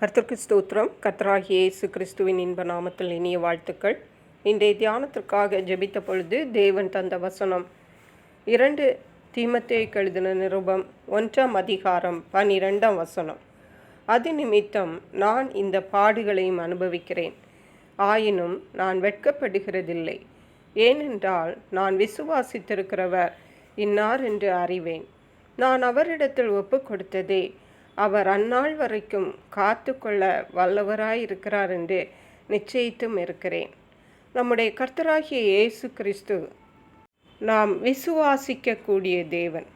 கர்த்தருக்கு ஸ்தோத்திரம். கர்த்தராகிய இயேசு கிறிஸ்துவின் இன்ப நாமத்தில் இனிய வாழ்த்துக்கள். இன்றைய தியானத்திற்காக ஜெபித்த பொழுது தேவன் தந்த வசனம். இரண்டு தீமத்தை கழுதின நிருபம் ஒன்றாம் அதிகாரம் பனிரெண்டாம் வசனம். அது நிமித்தம் நான் இந்த பாடுகளையும் அனுபவிக்கிறேன். ஆயினும் நான் வெட்கப்படுகிறதில்லை. ஏனென்றால் நான் விசுவாசித்திருக்கிறவர் இன்னார் என்று அறிவேன். நான் அவரிடத்தில் ஒப்பு கொடுத்ததே அவர் அந்நாள் வரைக்கும் காத்து கொள்ள வல்லவராயிருக்கிறார் என்று நிச்சயித்தும் இருக்கிறேன். நம்முடைய கர்த்தராகிய இயேசு கிறிஸ்து நாம் விசுவாசிக்கக்கூடிய தேவன்.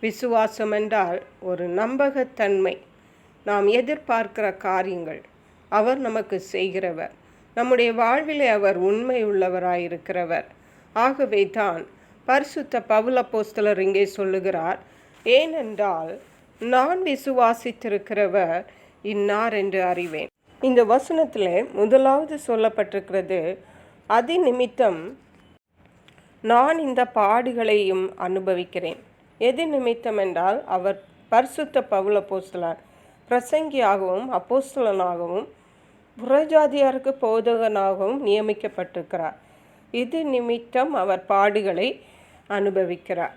விசுவாசம் என்றால் ஒரு நம்பகத்தன்மை. நாம் எதிர்பார்க்கிற காரியங்கள் அவர் நமக்கு செய்கிறவர். நம்முடைய வாழ்விலே அவர் உண்மை உள்ளவராயிருக்கிறவர் ஆகவே தான் பரிசுத்த பவுல போஸ்தலர் இங்கே சொல்லுகிறார் ஏனென்றால் நான் விசுவாசித்திருக்கிறவர் இன்னார் என்று அறிவேன். இந்த வசனத்தில் முதலாவது சொல்லப்பட்டிருக்கிறது அதி நிமித்தம் நான் இந்த பாடுகளையும் அனுபவிக்கிறேன். எது நிமித்தம் என்றால் அவர் பரிசுத்த பவுல போஸ்தலர் பிரசங்கியாகவும் அப்போஸ்தலனாகவும் புறஜாதியாருக்கு போதகனாகவும் நியமிக்கப்பட்டிருக்கிறார். இது நிமித்தம் அவர் பாடுகளை அனுபவிக்கிறார்.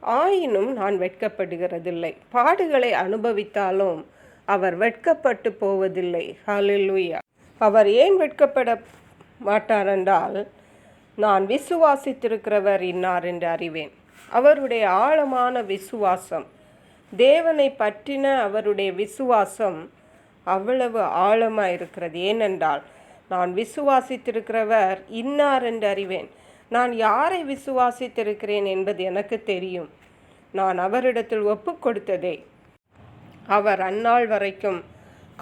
ஆயினும் நான் வெட்கப்படுகிறதில்லை. பாடுகளை அனுபவித்தாலும் அவர் வெட்கப்பட்டு போவதில்லை. ஹalleluya. அவர் ஏன் வெட்கப்பட மாட்டார் என்றால் நான் விசுவாசித்திருக்கிறவர் இன்னார் என்று அறிவேன். அவருடைய ஆழமான விசுவாசம் தேவனை பற்றின அவருடைய விசுவாசம் அவ்வளவு ஆழமாக இருக்கிறது ஏனென்றால் நான் விசுவாசித்திருக்கிறவர் இன்னார் என்று அறிவேன். நான் யாரை விசுவாசித்திருக்கிறேன் என்பது எனக்கு தெரியும். நான் அவரிடத்தில் ஒப்பு கொடுத்ததே. அவர் அந்நாள் வரைக்கும்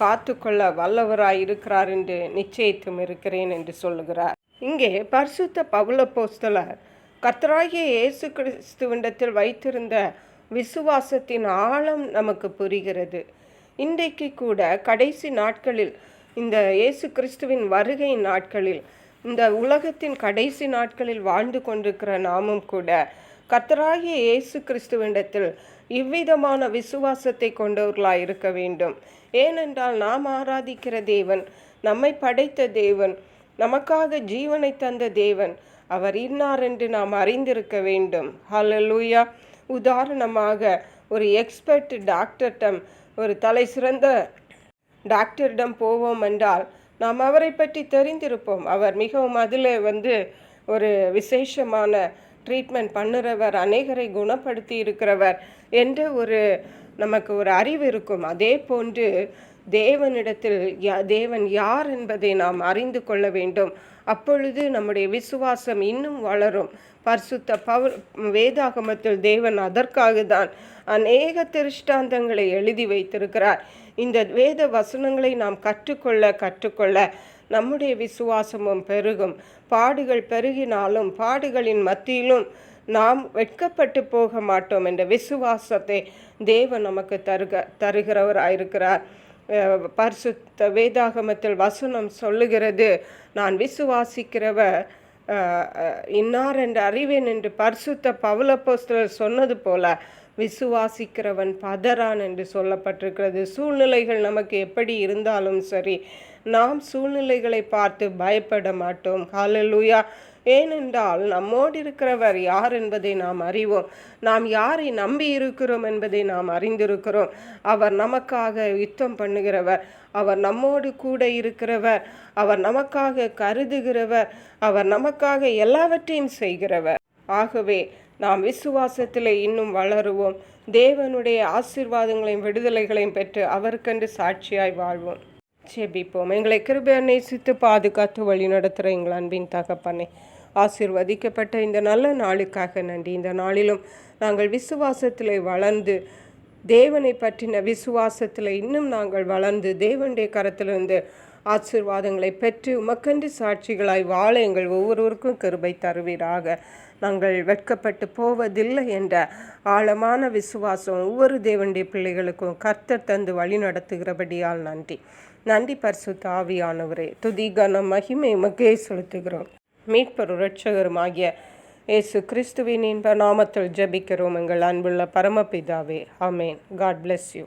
காத்துக்கொள்ள வல்லவராய் இருக்கிறார் என்று நிச்சயித்தும் இருக்கிறேன் என்று சொல்லுகிறார். இங்கே பரிசுத்த பவுல போஸ்தலர் கர்த்தராகிய இயேசு கிறிஸ்துவண்டத்தில் வைத்திருந்த விசுவாசத்தின் ஆழம் நமக்கு புரிகிறது. இன்றைக்கு கூட கடைசி நாட்களில் இந்த இயேசு கிறிஸ்துவின் வருகை நாட்களில் இந்த உலகத்தின் கடைசி நாட்களில் வாழ்ந்து கொண்டிருக்கிற நாமும் கூட கத்தராகிய இயேசு கிறிஸ்துவிடத்தில் இவ்விதமான விசுவாசத்தை கொண்டவர்களாக இருக்க வேண்டும். ஏனென்றால் நாம் ஆராதிக்கிற தேவன் நம்மை படைத்த தேவன் நமக்காக ஜீவனை தந்த தேவன் அவர் இன்னார் என்று நாம் அறிந்திருக்க வேண்டும். ஹலலூயா உதாரணமாக ஒரு எக்ஸ்பர்ட் டாக்டர்டம் ஒரு தலை சிறந்த டாக்டரிடம் போவோம் என்றால் நாம் அவரை பற்றி தெரிந்திருப்போம். அவர் மிகவும் அதில் வந்து ஒரு விசேஷமான ட்ரீட்மெண்ட் பண்ணுறவர் அநேகரை குணப்படுத்தி இருக்கிறவர் என்ற ஒரு நமக்கு ஒரு அறிவு இருக்கும். அதே போன்று தேவனிடத்தில் தேவன் யார் என்பதை நாம் அறிந்து கொள்ள வேண்டும். அப்பொழுது நம்முடைய விசுவாசம் இன்னும் வளரும். பரிசுத்த பவ வேதாகமத்தில் தேவன் அதற்காக தான் அநேக திருஷ்டாந்தங்களை எழுதி வைத்திருக்கிறார். இந்த வேத வசனங்களை நாம் கற்றுக்கொள்ள கற்றுக்கொள்ள நம்முடைய விசுவாசமும் பெருகும். பாடுகள் பெருகினாலும் பாடுகளின் மத்தியிலும் நாம் வெட்கப்பட்டு போக மாட்டோம் என்ற விசுவாசத்தை தேவன் நமக்கு தருக தருகிறவராயிருக்கிறார். பரிசுத்த வேதாகமத்தில் வசனம் சொல்லுகிறது. நான் விசுவாசிக்கிறவர் இன்னார் என்று அறிவேன் என்று பரிசுத்த பவுலப்போஸ்தலர் சொன்னது போல விசுவாசிக்கிறவன் பதறான் என்று சொல்லப்பட்டிருக்கிறது. சூழ்நிலைகள் நமக்கு எப்படி இருந்தாலும் சரி நாம் சூழ்நிலைகளை பார்த்து பயப்பட மாட்டோம். ஹாலலூயா ஏனென்றால் நம்மோடு இருக்கிறவர் யார் என்பதை நாம் அறிவோம். நாம் யாரை நம்பி இருக்கிறோம் என்பதை நாம் அறிந்திருக்கிறோம். அவர் நமக்காக யுத்தம் பண்ணுகிறவர். அவர் நம்மோடு கூட இருக்கிறவர். அவர் நமக்காக கருதுகிறவர். அவர் நமக்காக எல்லாவற்றையும் செய்கிறவர். ஆகவே நாம் விசுவாசத்தில் இன்னும் வளருவோம். தேவனுடைய ஆசீர்வாதங்களையும் விடுதலைகளையும் பெற்று அவருக்கென்று சாட்சியாய் வாழ்வோம். ஜெபிப்போம். எங்களை கிருபையை நேசித்து பாதுகாத்து வழி நடத்துகிற எங்கள் அன்பின் தகப்பனை ஆசிர்வதிக்கப்பட்ட இந்த நல்ல நாளுக்காக நன்றி. இந்த நாளிலும் நாங்கள் விசுவாசத்தில் வளர்ந்து தேவனை பற்றின விசுவாசத்தில் இன்னும் நாங்கள் வளர்ந்து தேவனுடைய கரத்திலிருந்து ஆசிர்வாதங்களை பெற்று உமக்கன்று சாட்சிகளாய் வாழ எங்கள் ஒவ்வொருவருக்கும் கிருபை தருவீராக. நாங்கள் வெட்கப்பட்டு போவதில்லை என்ற ஆழமான விசுவாசம் ஒவ்வொரு தேவனுடைய பிள்ளைகளுக்கும் கர்த்தர் தந்து வழி நடத்துகிறபடியால் நன்றி. நன்றி பரிசு தாவியானவரே துதி கனம் மகிமை மக்கே செலுத்துகிறோம். மீட்பரு இரட்சகருமாகிய இயேசு கிறிஸ்துவின் இன்ப நாமத்தில் ஜபிக்கிறோம் எங்கள் அன்புள்ள பரமபிதாவே. அமேன் காட் பிளெஸ் யூ